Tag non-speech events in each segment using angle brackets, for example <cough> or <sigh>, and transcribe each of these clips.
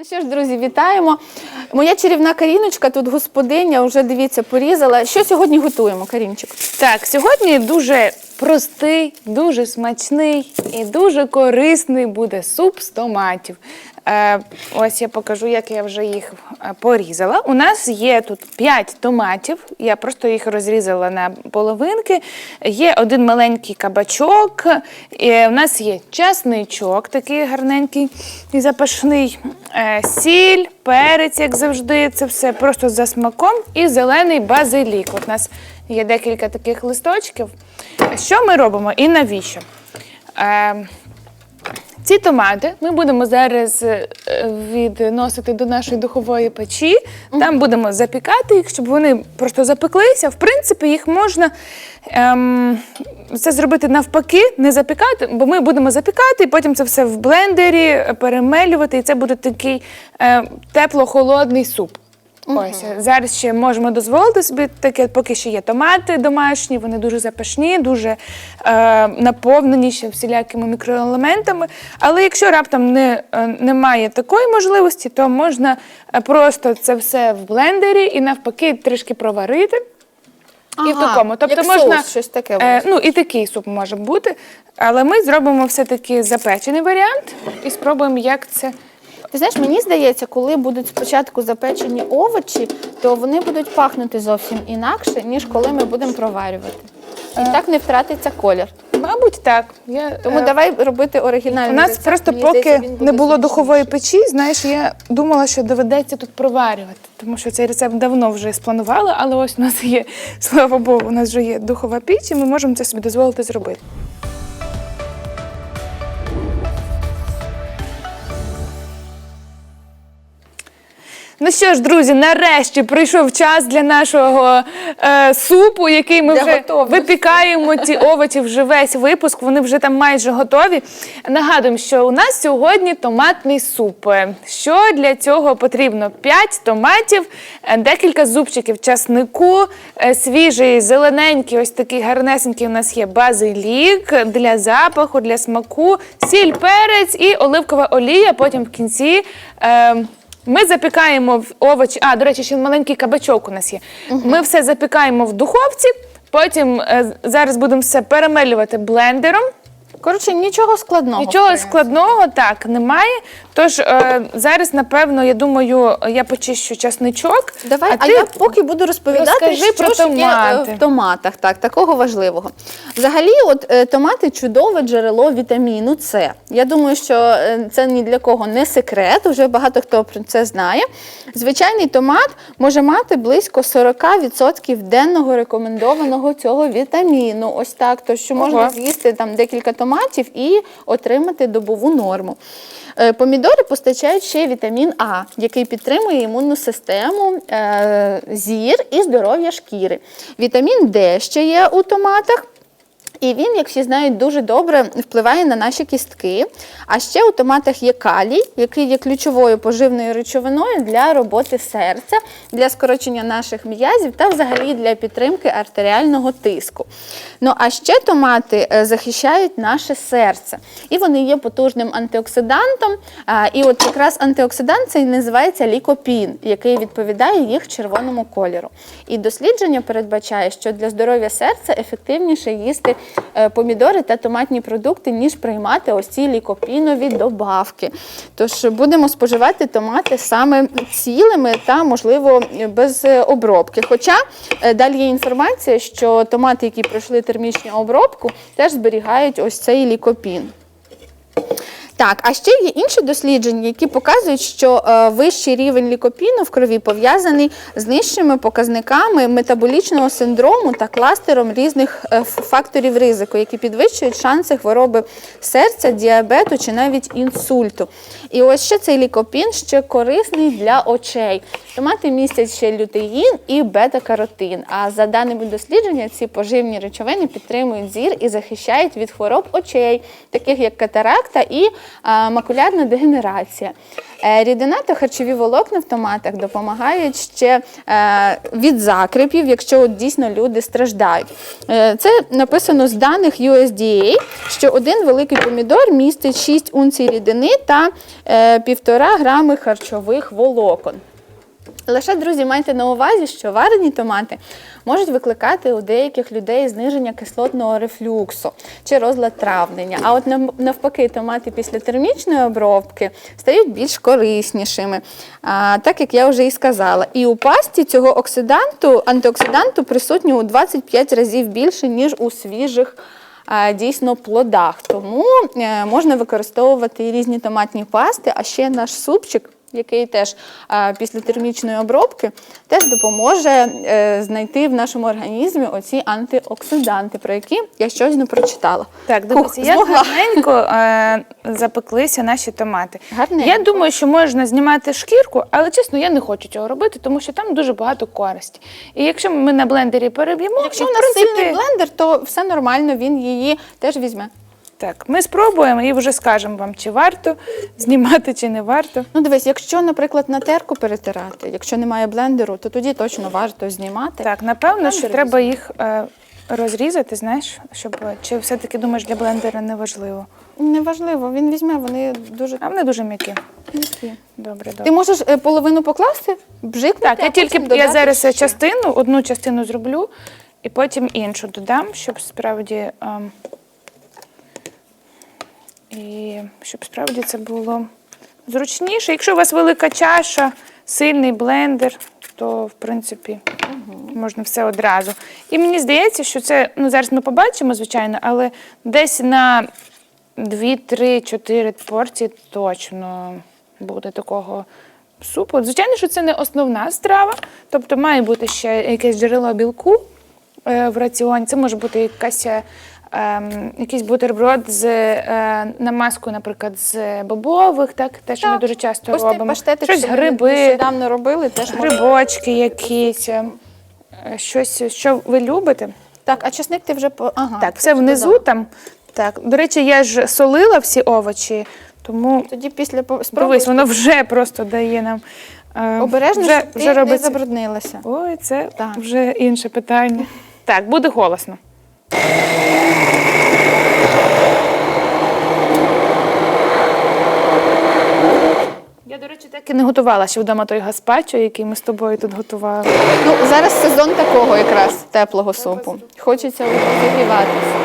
Ну що ж, друзі, вітаємо. Моя чарівна Каріночка, тут господиня, вже дивіться, порізала. Що сьогодні готуємо, Карінчик? Так, сьогодні дуже простий, дуже смачний і дуже корисний буде суп з томатів. Е, ось я покажу, як я вже їх е, порізала. У нас є тут 5 томатів. Я просто їх розрізала на половинки. Є один маленький кабачок. У нас є часничок, такий гарненький і запашний. Е, сіль, перець, як завжди. Це все просто за смаком. І зелений базилік. От у нас є декілька таких листочків. Що ми робимо і навіщо? Ці томати ми будемо зараз е, відносити до нашої духової печі. Там будемо запікати їх, щоб вони просто запеклися. В принципі, їх можна ем, це зробити навпаки, не запікати, бо ми будемо запікати, і потім це все в блендері перемелювати, і це буде такий е, тепло-холодний суп. Ось зараз ще можемо дозволити собі таке, поки ще є томати домашні, вони дуже запашні, дуже е, наповнені ще всілякими мікроелементами. Але якщо раптом не, е, немає такої можливості, то можна е, просто це все в блендері і навпаки трішки проварити. і в Ага, такому. Тобто як можна соус, щось таке Е, ну і такий суп може бути. Але ми зробимо все-таки запечений варіант і спробуємо, як це. Ти знаєш, мені здається, коли будуть спочатку запечені овочі, то вони будуть пахнути зовсім інакше, ніж коли ми будемо проварювати. І так не втратиться колір. Мабуть, так. Я, Тому е, давай робити оригінальний У нас рецепт. просто Мені поки здається, він буде не було смачніший. духової печі, знаєш, я думала, що доведеться тут проварювати, тому що цей рецепт давно вже спланувала, але ось у нас є, <laughs> слава Богу, у нас вже є духова піч, і ми можемо це собі дозволити зробити. Ну що ж, друзі, нарешті прийшов час для нашого е, супу, який ми Для вже готовності. випікаємо ці <laughs> овочі вже весь випуск. Вони вже там майже готові. Нагадуємо, що у нас сьогодні томатний суп. Що для цього потрібно? 5 томатів, е, декілька зубчиків часнику, е, свіжий, зелененький, ось такий гарнесенький у нас є базилік для запаху, для смаку, сіль, перець і оливкова олія. Потім в кінці. Е, ми запікаємо в овочі. А, до речі, ще маленький кабачок у нас є. Ми все запікаємо в духовці, потім е, зараз будемо все перемелювати блендером. Коротше, нічого складного. Нічого складного так немає. Тож е, зараз, напевно, я думаю, я почищу часничок. Давай, а, ти я поки буду розповідати, розкажи що про є е, томати. в томатах, так, такого важливого. Взагалі, от е, томати чудове джерело вітаміну С. Я думаю, що е, це ні для кого не секрет, вже багато хто про це знає. Звичайний томат може мати близько 40% денного рекомендованого цього вітаміну. Ось так, то що можна Ого. з'їсти там декілька томатів і отримати добову норму. Е, Помідори постачають ще вітамін А, який підтримує імунну систему, е, зір і здоров'я шкіри. Вітамін Д ще є у томатах. І він, як всі знають, дуже добре впливає на наші кістки. А ще у томатах є калій, який є ключовою поживною речовиною для роботи серця, для скорочення наших м'язів та взагалі для підтримки артеріального тиску. Ну а ще томати е, захищають наше серце. І вони є потужним антиоксидантом. І от якраз антиоксидант цей називається лікопін, який відповідає їх червоному кольору. І дослідження передбачає, що для здоров'я серця ефективніше їсти помідори та томатні продукти, ніж приймати ось ці лікопінові добавки. Тож будемо споживати томати саме цілими та, можливо, без е, обробки. Хоча е, далі є інформація, що томати, які пройшли термічну обробку, теж зберігають ось цей лікопін. Так, а ще є інші дослідження, які показують, що е, вищий рівень лікопіну в крові пов'язаний з нижчими показниками метаболічного синдрому та кластером різних е, факторів ризику, які підвищують шанси хвороби серця, діабету чи навіть інсульту. І ось ще цей лікопін ще корисний для очей. Томати містять ще лютеїн і бета-каротин. А за даними дослідження, ці поживні речовини підтримують зір і захищають від хвороб очей, таких як катаракта і макулярна дегенерація. Е, Рідина та харчові волокна в томатах допомагають ще е, від закрипів, якщо от дійсно люди страждають. Е, Це написано з даних USDA, що один великий помідор містить 6 унцій рідини та е, 1,5 грами харчових волокон. Лише, друзі, майте на увазі, що варені томати можуть викликати у деяких людей зниження кислотного рефлюксу чи розлад травлення. А от навпаки, томати після термічної обробки стають більш кориснішими, а, так як я вже і сказала. І у пасті цього оксиданту, антиоксиданту присутньо у 25 разів більше, ніж у свіжих дійсно плодах. Тому е, можна використовувати і різні томатні пасти, а ще наш супчик. Який теж після термічної обробки теж допоможе е, знайти в нашому організмі оці антиоксиданти, про які я щойно прочитала. Так, дивіться, як гарненько е, запеклися наші томати. Гарненько. Я думаю, що можна знімати шкірку, але чесно, я не хочу цього робити, тому що там дуже багато користі. І якщо ми на блендері переб'ємо, Якщо ну, в нас принципі, сильний блендер, то все нормально, він її теж візьме. Так, ми спробуємо і вже скажемо вам, чи варто знімати, чи не варто. Ну, дивись, якщо, наприклад, на терку перетирати, якщо немає блендеру, то тоді точно варто знімати. Так, напевно, що Блендер треба їх е, розрізати, знаєш, щоб чи все-таки думаєш для блендера не важливо. Неважливо, він візьме, вони дуже А вони дуже м'які. м'які. Добре, добре. Ти можеш е, половину покласти, бжикнути, Так, а я тільки потім я додати зараз ще. частину, одну частину зроблю, і потім іншу додам, щоб справді. ем, і щоб справді це було зручніше. Якщо у вас велика чаша, сильний блендер, то в принципі можна все одразу. І мені здається, що це, ну зараз ми побачимо, звичайно, але десь на 2, 3, 4 порції точно буде такого супу. Звичайно, що це не основна страва, тобто має бути ще якесь джерело білку е, в раціоні. Це може бути якась, е, ем, якийсь бутерброд з е, намазкою, наприклад, з бобових, так, те, що ми Так. дуже часто Ось робимо. паштети, Щось що ми гриби, нещодавно робили, теж можна. грибочки якісь, е, щось, що ви любите. Так, а чесник ти вже по. Ага, Так, ти все вже внизу додала. там. Так, до речі, я ж солила всі овочі, тому Тоді після по- спробуй дивись, воно вже просто дає нам. е, обережно, вже, щоб ти вже не робиться. забруднилася. Ой, це Так. вже інше питання. Так, буде голосно. Я, до речі, так і не готувала ще вдома той гаспачо, який ми з тобою тут готували. Ну, зараз сезон такого якраз теплого супу. Хочеться зігріватися.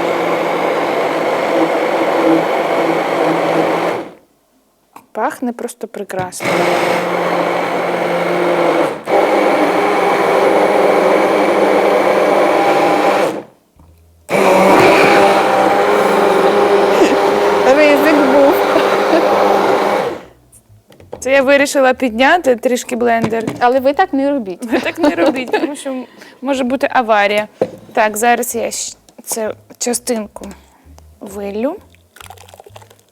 Пахне просто прекрасно. Ризик був. Це я вирішила підняти трішки блендер. Але ви так не робіть. Ви так не робіть, тому що може бути аварія. Так, зараз я це частинку вилю.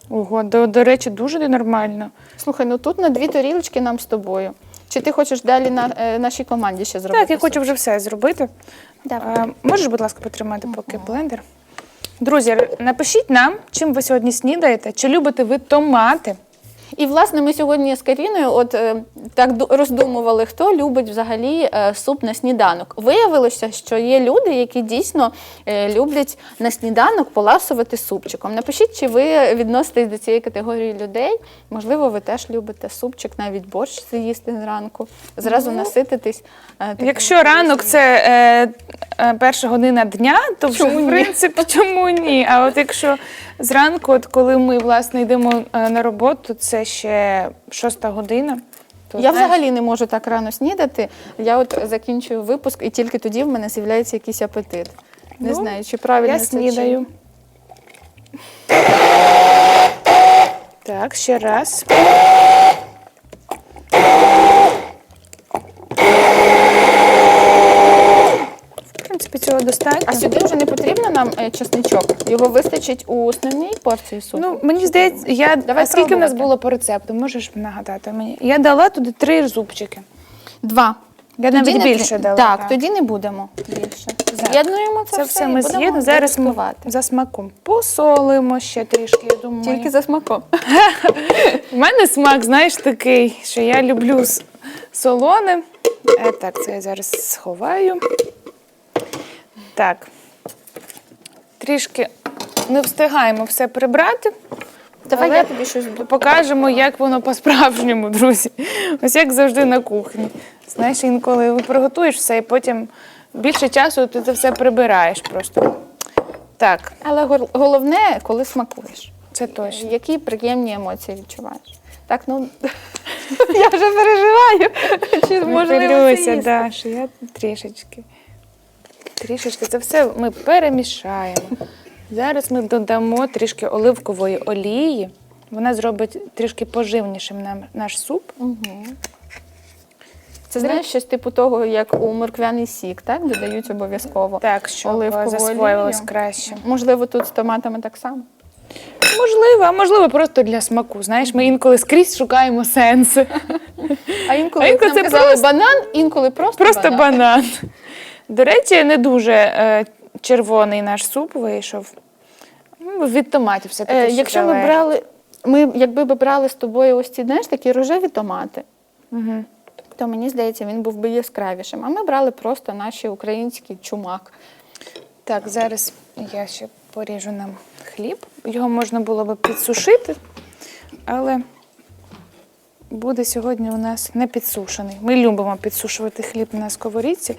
Ого, до, до речі, дуже нормально. Слухай, ну тут на дві тарілочки нам з тобою. Чи ти хочеш далі на е, нашій команді ще зробити? Так, я хочу вже все зробити. Давай. Е, можеш, будь ласка, потримати поки блендер. Друзі, напишіть нам, чим ви сьогодні снідаєте, чи любите ви томати. І власне ми сьогодні з Каріною от е, так ду- роздумували, хто любить взагалі е, суп на сніданок. Виявилося, що є люди, які дійсно е, люблять на сніданок поласувати супчиком. Напишіть, чи ви відноситесь до цієї категорії людей. Можливо, ви теж любите супчик, навіть борщ з'їсти зранку, зразу насититись. е, таким Якщо ранок це е, е, перша година дня, то вже, Чому в принципі, чому ні? А от якщо зранку, от коли ми власне йдемо на роботу, це ще шоста година. То, Я знаєш, взагалі не можу так рано снідати. Я от закінчую випуск, і тільки тоді в мене з'являється якийсь апетит. Не Ну, знаю, чи правильно я це, чи- снідаю. Так, ще раз. В принципі, цього достатньо. А сюди вже не нам е, чесничок. Його вистачить у основній порції супу. Ну, мені здається, я Давай а скільки в нас пробувати. було по рецепту? Можеш нагадати мені? Я дала туди три зубчики. Два. Я Тоді навіть не більше три- дала. Так, тоді не будемо більше. З'єднуємо це, Це все ми і будемо з'єднуємо. Зараз ми дегустувати. за смаком посолимо ще трішки, я думаю. Тільки за смаком. <laughs> У мене смак, знаєш, такий, що я люблю с- солоне. Е, так, це я зараз сховаю. Так. Трішки не встигаємо все прибрати. Давай Але я тобі щось буду. Покажемо, як воно по-справжньому, друзі. Ось як завжди на кухні. Знаєш, інколи приготуєш все, і потім більше часу ти це все прибираєш просто. Так, Але головне, коли смакуєш. це точно. Які приємні емоції відчуваєш? Так, ну <laughs> <laughs> я вже переживаю. Чи можливо це їсти? Я трішечки. Трішечки. Це все ми перемішаємо. Зараз ми додамо трішки оливкової олії. Вона зробить трішки поживнішим нам наш суп. Це знаєш щось типу того, як у морквяний сік, так? Додають обов'язково. Так, щоб засвоювалось краще. Можливо, тут з томатами так само. Можливо, а можливо, просто для смаку. Знаєш, ми інколи скрізь шукаємо сенси. <laughs> А інколи, А інколи як нам це казали, просто- банан, інколи просто, Просто банан. банан. До речі, не дуже е, червоний наш суп вийшов. Ну, Від томатів все-таки. Е, ще якщо ми залежить. брали, ми якби би брали з тобою ось ці, знаєш, такі рожеві томати, Мгм. то мені здається, він був би яскравішим. А ми брали просто наші український чумак. Так, зараз я ще поріжу нам хліб. Його можна було би підсушити, але буде сьогодні у нас не підсушений. Ми любимо підсушувати хліб на сковорідці.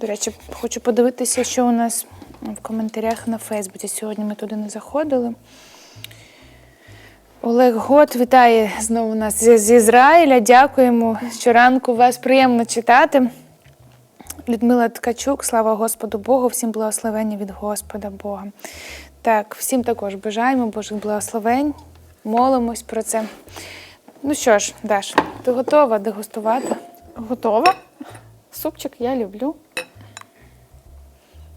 До речі, хочу подивитися, що у нас в коментарях на Фейсбуці. Сьогодні ми туди не заходили. Олег Гот вітає знову нас з, Ізраїля. Дякуємо. Щоранку вас приємно читати. Людмила Ткачук, слава Господу Богу, всім благословення від Господа Бога. Так, всім також бажаємо Божих благословень, молимось про це. Ну що ж, Даш, ти готова дегустувати? Готова? Супчик я люблю.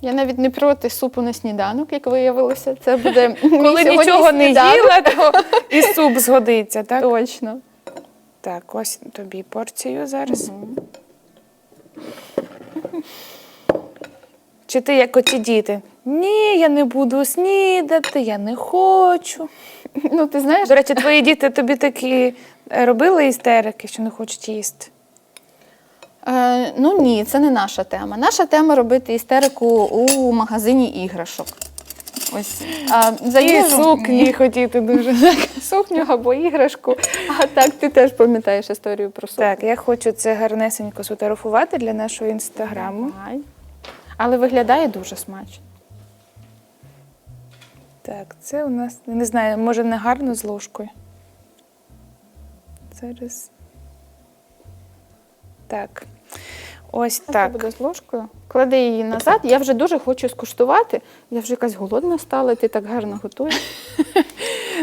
Я навіть не проти супу на сніданок, як виявилося. Це буде <laughs> Коли нічого не їла, то <laughs> і суп згодиться, так? Точно. Так, ось тобі порцію зараз. Чи ти як оті діти? Ні, я не буду снідати, я не хочу. Ну, ти знаєш, До речі, твої діти тобі такі робили істерики, що не хочуть їсти. Е, ну ні, це не наша тема. Наша тема робити істерику у магазині іграшок. Ось а, за І їжу- сукні хотіти дуже. <laughs> сукню або іграшку. А так ти теж пам'ятаєш історію про сукню. Так, я хочу це гарнесенько сфотографувати для нашого інстаграму. Давай. Але виглядає дуже смачно. Так, це у нас, не знаю, може не гарно з ложкою. Зараз. Так. Ось Це так. буде з ложкою. Клади її назад. Я вже дуже хочу скуштувати. Я вже якась голодна стала, ти так гарно готуєш. <laughs>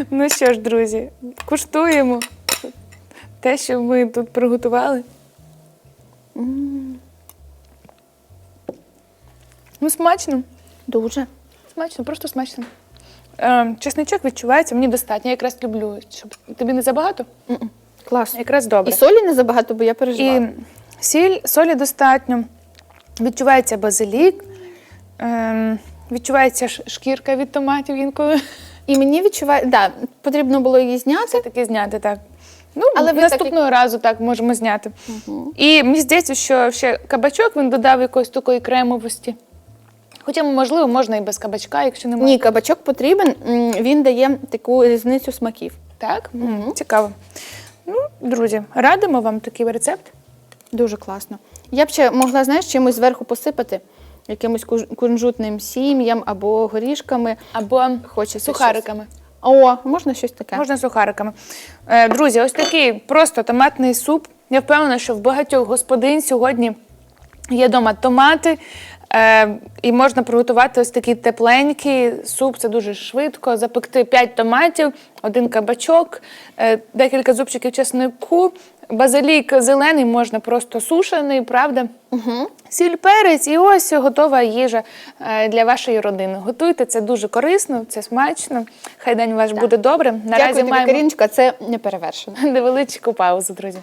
Ну що ж, друзі, куштуємо те, що ми тут приготували. Ну, смачно. Дуже. Смачно, просто смачно. Е, чесничок відчувається, мені достатньо. Я якраз люблю, щоб тобі не забагато. Класно. якраз добре. І солі не забагато, бо я переживала. І сіль, солі достатньо. Відчувається базилік, ем, відчувається шкірка від томатів інколи. І мені відчуває, да, потрібно було її зняти. Таке зняти, так. Ну, Але ви наступного разу так можемо зняти. І мені здається, що ще кабачок він додав якоїсь такої кремовості. Хоча, можливо, можна і без кабачка, якщо немає. Ні, кабачок потрібен, він дає таку різницю смаків. Так? М, Цікаво. Ну, друзі, радимо вам такий рецепт. Дуже класно. Я б ще могла, знаєш, чимось зверху посипати, якимось кунжутним сім'ям або горішками. Або Хочеться сухариками. О, можна щось таке. Можна сухариками. Е, друзі, ось такий просто томатний суп. Я впевнена, що в багатьох господин сьогодні є вдома томати. Е, і можна приготувати ось такий тепленький суп. Це дуже швидко. Запекти 5 томатів, один кабачок, е, декілька зубчиків чеснику, базилік зелений, можна просто сушений, правда? Угу. Сіль перець, і ось готова їжа е, для вашої родини. Готуйте це дуже корисно, це смачно. Хай день ваш буде добрим. Наразі Дякую тобі, маємо Каріночка, це не перевершено. <laughs> невеличку паузу, друзі.